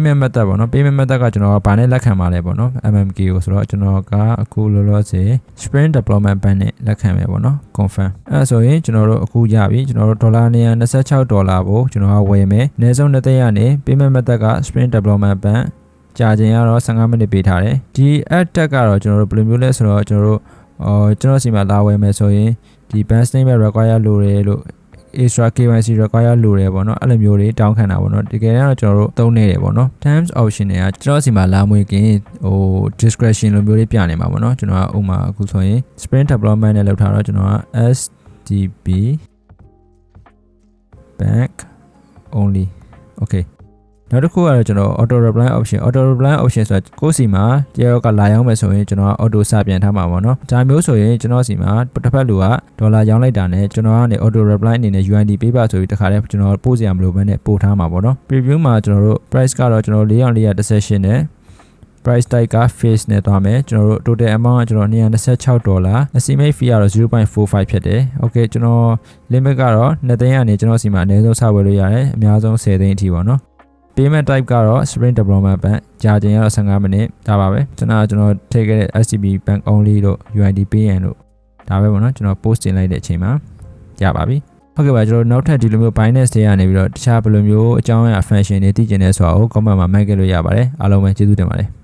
payment method ပေါ့နော် payment method ကကျွန်တော်ကဘာနဲ့လက်ခံပါလဲပေါ့နော် MMK ကိုဆိုတော့ကျွန်တော်ကအခုလောလောဆယ် Spring Deployment Bank နဲ့လက်ခံမယ်ပေါ့နော် confirm အဲ့ဒါဆိုရင်ကျွန်တော်တို့အခုရပြီကျွန်တော်တို့ဒေါ်လာ126ဒေါ်လာကိုကျွန်တော်ကဝယ်မယ်အနည်းဆုံးနှစ်သိန်းကနေ payment method က Spring Deployment Bank ကြာချိန်ကတော့15မိနစ်ပေးထားတယ်ဒီ ad tag ကတော့ကျွန်တော်တို့ဘယ်လိုမျိုးလဲဆိုတော့ကျွန်တော်တို့အော်ကျွန်တော်စီမှာလာဝယ်မယ်ဆိုရင်ဒီ bank statement require လို့ရတယ်လို့ extra KYC require လို့ရတယ်ပေါ့နော်အဲ့လိုမျိုးတွေတောင်းခံတာပေါ့နော်တကယ်တော့ကျွန်တော်တို့သုံးနေတယ်ပေါ့နော် terms option တွေကကျွန်တော်စီမှာလာမွေခင်ဟို discretion လိုမျိုးလေးပြနေမှာပေါ့နော်ကျွန်တော်ကဥမာအခုဆိုရင် sprint development နဲ့လောက်ထားတော့ကျွန်တော်က SDB bank only okay နောက်တစ်ခုကတော့ကျွန်တော် auto reply option auto reply option ဆိုတာကိုယ့်စီမှာတယောက်ကလာရောက်မယ်ဆိုရင်ကျွန်တော်က auto စပြန်ထားမှာပေါ့နော်ဒါမျိုးဆိုရင်ကျွန်တော်စီမှာတစ်ဖက်လူကဒေါ်လာရောင်းလိုက်တာနဲ့ကျွန်တော်ကနေ auto reply အနေနဲ့ UND ပေးပါဆိုပြီးတခါတည်းကျွန်တော်ပို့စရာမလိုဘဲနဲ့ပို့ထားမှာပေါ့နော် preview မှာကျွန်တော်တို့ price ကတော့ကျွန်တော်4418နဲ့ price tag က face နဲ့သွားမယ်ကျွန်တော်တို့ total amount ကကျွန်တော်226ဒေါ်လာ estimate fee ကတော့0.45ဖြစ်တယ် okay ကျွန်တော် limit ကတော့2သိန်းကနေကျွန်တော်စီမှာအနည်းဆုံးစဝယ်လို့ရတယ်အများဆုံး10သိန်းအထိပေါ့နော် payment type ကတော့ Spring Development Bank ကြာချိန်ကတော့15မိနစ်ဒါပါပဲကျွန်တော်ကျွန်တော်ထည့်ခဲ့တဲ့ SCB Bank Only တို့ UID PN တို့ဒါပဲပေါ့နော်ကျွန်တော် post တင်လိုက်တဲ့အချိန်မှာရပါပြီဟုတ်ကဲ့ပါကျွန်တော်နောက်ထပ်ဒီလိုမျိုး Binance တွေကနေပြီးတော့တခြားဘယ်လိုမျိုးအကြောင်းအရာ function တွေသိကျင်နေဆိုတာကို comment မှာမှတ်ခဲ့လို့ရပါတယ်အားလုံးပဲကျေးဇူးတင်ပါတယ်